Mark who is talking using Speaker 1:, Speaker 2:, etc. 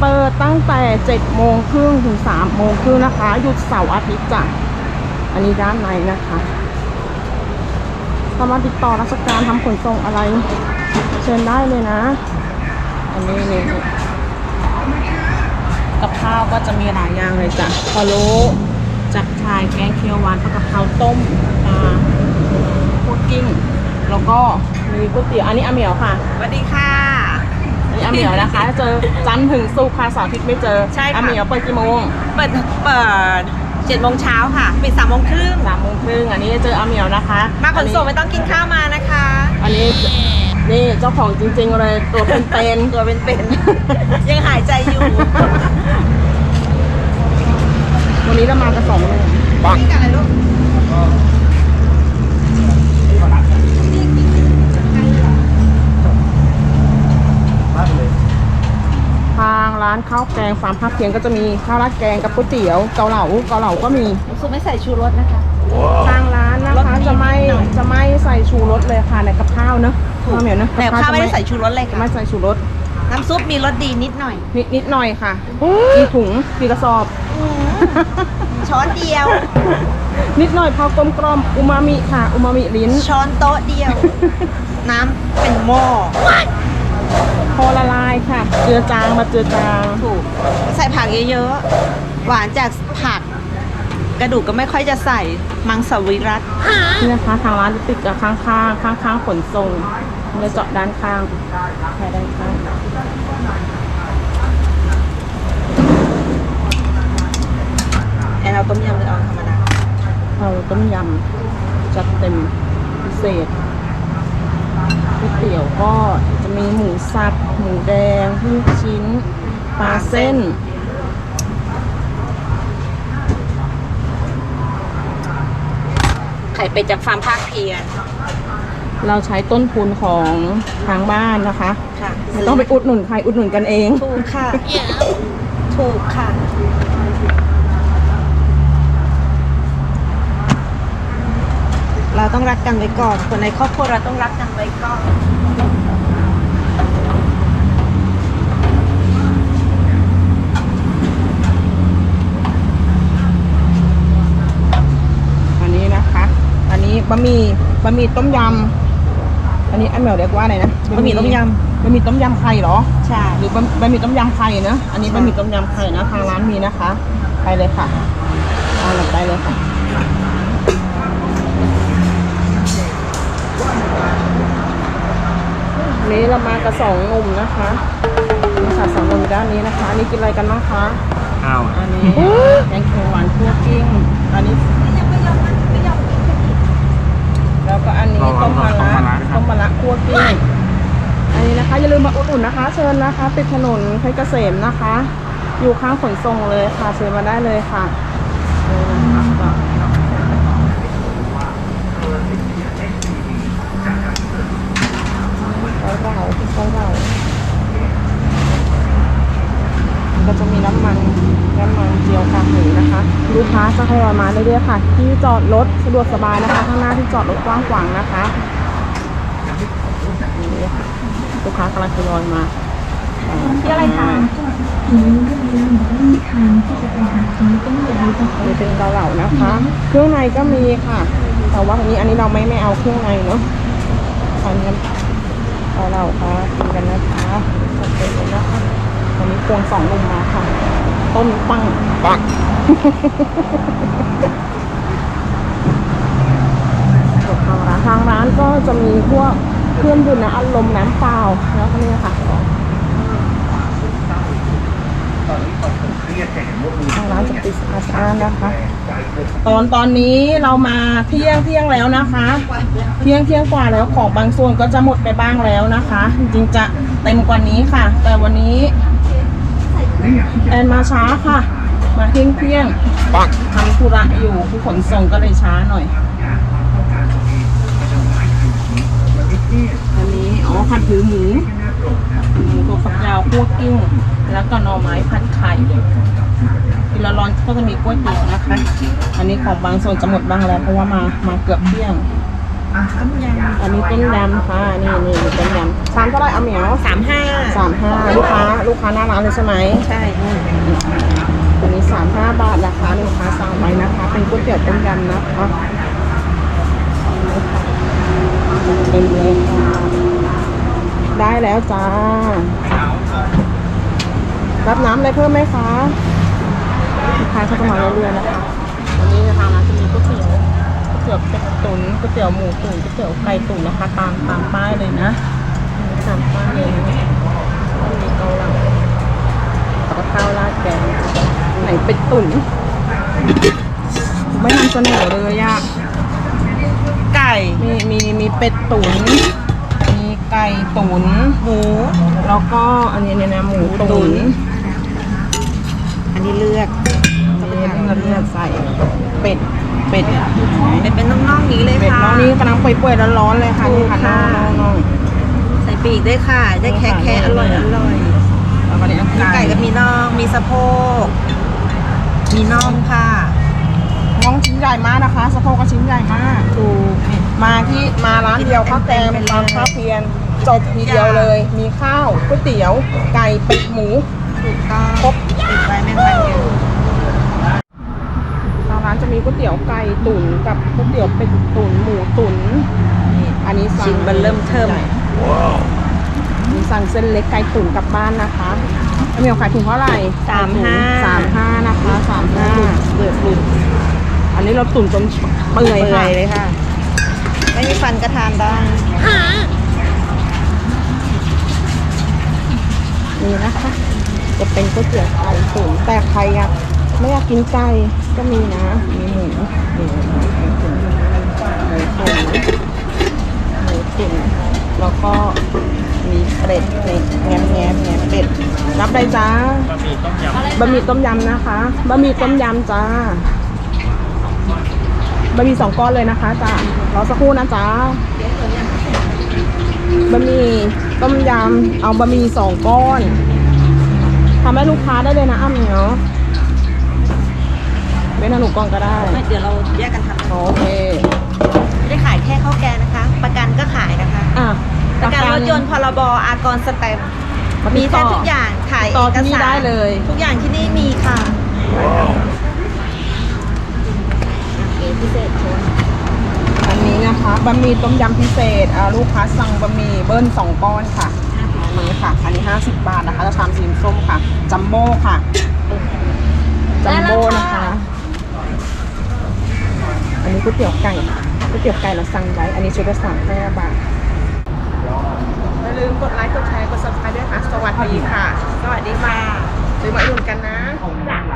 Speaker 1: เปิดตั้งแต่7โมงครึ่งถึง3โมงครึ่งนะคะ หยุดเสาร์อาทิตย์จ้ะ อันนี้ด้านในนะคะสามารถติดต่อราชการทำขนส่งอะไร เชิญได้เลยนะ อันนี้นี่กับข้าวก็จะมีหลายอย่างเลยจ้ะพะโล้จับชายแกงเขียวหวานปลากระเพราต้มปลาพุดกิ้ง แล้วก็มีก๋วยเตี๋ยว อันนี้อาเหมียวค่ะ
Speaker 2: สวัสดีค่ะ
Speaker 1: นนี้อาเหมียวนะคะ เจอจันทร์ถึงศุกร์ค่ะเสาร์อาทิตย์ไม่เจอ
Speaker 2: ใช่ค่ะ
Speaker 1: อาเหมียวเปิดกี่โมง
Speaker 2: เปิดเปิดเจ็ดโมงเช้าค่ะปิดสามโมงครึ่ง
Speaker 1: สามโมงครึ่งอันนี้เจออาเหมียวนะคะ
Speaker 2: มาขนส่งไม่ต้องกินข้าวมานะคะ
Speaker 1: อันนี้นี่เจ้าของจริงๆเลยตัวเป็น
Speaker 2: ตัวเป็นๆ ยังหายใจอยู่
Speaker 1: ๆวันนี้เรามากันสองลุง
Speaker 2: นี่กันอะไรลูก
Speaker 1: ทาง ร้านข้าวแกงฟาร์มภาพเพียงก็จะมีข้าวราดแกงกับก๋วยเตี๋ยวเกาเหลาเกาเหลาก็มี
Speaker 2: ซุปไม่ใส่ชูรสนะคะ
Speaker 1: ทางร้านนะ
Speaker 2: รส
Speaker 1: คะ
Speaker 2: ดี
Speaker 1: จะไม่
Speaker 2: นิดหน่อย
Speaker 1: จะไม่ใส่ชูรสเลยค่ะในกับข้าวเนอะข้าวเหนียวเนอะ
Speaker 2: แต่
Speaker 1: กับ
Speaker 2: ข้าวไม่ได้
Speaker 1: จะ
Speaker 2: ใส่ชูรสเลย
Speaker 1: จะ
Speaker 2: ค่ะ
Speaker 1: ไม่ใส่ชูรส
Speaker 2: น้ำซุปมีรสดีนิดหน่อย
Speaker 1: นิดนิดหน่อยค่ะมีถุงมีกระสอบ
Speaker 2: ช้อนเดียว
Speaker 1: นิดหน่อยพอกลมกลอมอูมามิค่ะอูมามิลิ้น
Speaker 2: ช้อนโต๊ะเดียว น้ำเป็นหม้อ
Speaker 1: พอละลาย ค่ะเจือจางมาเจือจาง
Speaker 2: ถูกใส่ผักเยอะๆ หวานจากผัก กระดูกก็ไม่ค่อยจะใส่มังสวิรัต
Speaker 1: นี่นะคะทางร้านจะติดกับข้างๆข้างๆขนส่งมันจะเจาะด้านข้างแค่ด้านข้าง
Speaker 2: แอนเอาต้มยำหรือเอาธรรมดา
Speaker 1: เอาต้มยำจัดเต็มพิเศษ ก๋วยเตี๋ยวก็จะมีหมูสับหมูแดงลูกชิ้นปลาเส้น
Speaker 2: ไข่เป็ดจากฟาร์มภาคเพียร
Speaker 1: เราใช้ต้นทุนของทางบ้านนะคะ
Speaker 2: ค่ะ
Speaker 1: ไม่ต้องไปอุดหนุนใครอุดหนุนกันเอง
Speaker 2: ถูกค่ะ ถูกค่ะ เราต้องรักกันไว้ก่อน คนในครอบครัวเราต้องรักกันไว้ก่อน
Speaker 1: อันนี้นะคะ อันนี้บะหมี่บะหมี่ต้มยำอันนี้อันเหมียวเรียกว่าอะไรนะ
Speaker 2: บะหมี่ต้มย
Speaker 1: บะหมี่ต้มยำไข่เหรอ
Speaker 2: ใช่
Speaker 1: หรือบะบะหมี่ต้มยำไข่นะ อันนี้บะหมี่ต้มยำไข่นะทางร้านมีนะคะ ไปเลยค่ะเอาหลับไปเลยค่ะ นนี้เรามากับสองหนุ่มนะคะนี่ค่ะสองหนุ่มด้านนี้นะคะอันนี้กินอะไรกันบ้างคะ
Speaker 3: ข้าว
Speaker 1: อันนี้แกงเขียวหวานคั่วกิ้งอันนี้แล้วก็อันนี้ต้มมะระต้มมะระคั่วกิ้งอันนี้นะคะอย่าลืมมาอุดหนุนนะคะ เชิญนะคะติดถนนเพชรเกษมนะคะ อยู่ข้างขนส่งเลยค่ะเชิญมาได้เลยค่ะนี่นะคะก็เราก็เราก็จะมีน้ำมันน้ำมันเจียวกากหมูนะคะ ลูกค้าจะทย อยมาเรื่อยๆค่ะ ที่จอดรถสะดวกสบายนะคะ ข้างหน้าที่จอดรถกว้างขวางนะคะนี่ค่ะลูกค้ากำลังทยอยมาที่อะไรคะอันนี้เป็นเกาเหลานะคะ เครื่องในก็มีค่ะ แต่ว่าอันนี้อันนี้เราไม่ไม่เอาเครื่องในเนาะอันนี้เกาเหลาค่ะกินกันนะคะขอบคุณนะคะวันนี้ควงสองลุมมาค่ะ ต้นปัง
Speaker 3: ปัง
Speaker 1: ทางร้านทางร้านก็จะมีพวกเครื่องดื่มน้ำอัดลมน้ำเปล่าแล้วก็นี่ค่ะทางร้านจะปิดสะอาดนะคะ ตอนตอนนี้เรามาเที่ยงเที่ยงแล้วนะคะ เที่ยงเที่ยงกว่าแล้วของบางส่วนก็จะหมดไปบ้างแล้วนะคะ จริงๆจะเต็มกว่านี้ค่ะ แต่วันนี้ แอนมาช้าค่ะ มาเที่ยงเที่ยง
Speaker 3: ปัง
Speaker 1: ทำธุระอยู่ผู้ขนส่งก็เลยช้าหน่อย อันนี้ อ๋อผัดถือหมูหมูตัวฝักยาวคั่วกิ้ง แล้วก็หน่อไม้ผัดไข่กินแล้วร้อนก็จะมีก๋วยเตี๋ยวนะคะ อันนี้ของบางส่วนจะหมดบ้างแล้วเพราะว่ามามาเกือบเที่ยง
Speaker 2: ต้มยำ
Speaker 1: อันนี้ต้มยำค่ะนี่นี่นี่ต้มยำชามเท่าไหร่เอาเหมียว
Speaker 2: สามห้า
Speaker 1: สามห้าลูกค้าลูกค้าหน้าร้านเลยใช่ไหม
Speaker 2: ใช่อืม
Speaker 1: อันนี้สามห้าบาทนะคะลูกค้าสั่งไว้นะคะ เป็นก๋วยเตี๋ยวต้มยำนะคะเต็มเลยค่ะได้แล้วจ้า รับน้ำอะไรเพิ่มไหมคะลูกค้าเขาจะมาเรื่อยๆนะคะ ตี๋ยวเป็ดตุ๋นก๋วยเตี๋ยวหมูตุ๋นก๋วยเตี๋ยวไก่ตุ๋นนะคะ ตามตามป้ายเลยนะตามป้ายเลยนะมีเกาเหลาแล้วก็ข้าวราดแกงไหนเป็ดตุ๋นไม่นำเสนอเลยอะ
Speaker 2: ไก่
Speaker 1: มีมีมีเป็ดตุ๋นมีไก่ตุ๋น
Speaker 2: หมู
Speaker 1: แล้วก็อันนี้เนี่ยนะหมู
Speaker 2: ตุ๋
Speaker 1: ตุ๋น
Speaker 2: นอันนี้เลือก
Speaker 1: อันนี้เราเลือกใส่เป็ด เป็ด
Speaker 2: เป็นเป็นน่องๆนี้เลย
Speaker 1: เป็ด
Speaker 2: ค่ะ
Speaker 1: น้องนี่กำลังเปื่อยๆร้อนๆเลยค่ะ
Speaker 2: ถู
Speaker 1: นี่
Speaker 2: ก
Speaker 1: ค่ะ
Speaker 2: ค่ะ
Speaker 1: น้องน้อง
Speaker 2: ใส่ปีกด้วยค่ะ ได้แค่แค่อร่อยอร่อย
Speaker 1: แล้วก็เนี่ย
Speaker 2: มีไก่ก็มีน่องมีสะโพก มีน่องค่ะ
Speaker 1: น้องชิ้นใหญ่มากนะคะสะโพกก็ชิ้นใหญ่มาก
Speaker 2: ถูก
Speaker 1: มาที่มาร้านเดียวข้าวแกง
Speaker 2: เป็น
Speaker 1: ตามข้าวเพียนจบทีเดียวเลย มีข้าวก๋วยเตี๋ยว ไก่เป็ดหมู
Speaker 2: ถูกต้อง
Speaker 1: ครบ
Speaker 2: ติดไว้แม่พันอยู่
Speaker 1: ทางร้านจะมี ก๋วยเตี๋ยวไก่ตุ๋นกับก๋วยเตี๋ยวเป็ดตุ๋นหมูตุ๋นอันนี้สั่ง
Speaker 2: ชิ้นเบันเริ่มเทิม
Speaker 1: มีสั่งเส้นเล็กไก่ตุ๋นกลับบ้านนะคะแล้วมีเอาขายถุงเท่าไหร่
Speaker 2: สามห้า
Speaker 1: สามห้านะคะสามห้า
Speaker 2: เปลือกหลุด
Speaker 1: อันนี้เราตุ๋นจนเปื่อย
Speaker 2: เปื่
Speaker 1: ค่ะ
Speaker 2: อยเลยค่ะ ไม่มีฟันก็ทานได้
Speaker 1: นี่นะคะ จะเป็นก๋วยเตี๋ยวไก่ตุ๋นแต่ใครอยาก ไม่อยากกินไก่ก็มีนะ มีหมูนี่หมูตุ๋นหมูตุ๋นหมูตุ๋นแล้วก็มีเป็ดนี่แงมแงมแงมเป็ดรับได้จ้าบะหมี่ต้มย
Speaker 2: ำ
Speaker 1: บะหมี่ต้มยำนะคะบะหมี่ต้มยำจ้าบะหมี่สองก้อนเลยนะคะจ้ารอสักครู่นะจ้าบะหมี่ต้มยำเอาบะหมี่สองก้อนทำให้ลูกค้าได้เลยนะอ้ำเนาะ เว้นหนูกล่องก็ได้
Speaker 2: ไม่เดี๋ยวเราแยกกันทำนะ
Speaker 1: โอเค
Speaker 2: ไม่ได้ขายแค่ข้าวแกงนะคะ ประกันก็ขายนะคะ
Speaker 1: อะ
Speaker 2: ประกันรถยนต์พรบอากรสแตมป์ามี
Speaker 1: ติด
Speaker 2: แท
Speaker 1: ต่
Speaker 2: บทุกอย่างถ่าย
Speaker 1: ต่อ
Speaker 2: เอก
Speaker 1: ที่นี่
Speaker 2: สาร
Speaker 1: ได้เลย
Speaker 2: ทุกอย่างที่นี่มีค่ะพิเศษชน
Speaker 1: อันนี้นะคะบะหมี่ต้มยำพิเศษอ่าลูกค้าสั่งบะหมี่เบิ้ลสองก้อนค่ะอันนี้ค่ะ อันนี้ 50 บาทนะคะจะชามสีส้มค่ะ จัมโบ้ค่ะ จัมโบ้นะคะ อันนี้ก๋ วยเตี๋ยวไก่ก๋วยเตี๋ยวไก่เราสั่งไว้ อันนี้ชุดละสามห้าบาทอย่าลืมกดไลค์ กดแชร์ กด subscribe ด้วยค่ะ สวัสดีค่ะ
Speaker 2: สวัสดีค่ะ
Speaker 1: ซื้อมาอุ่นกันนะ
Speaker 2: จ้ะ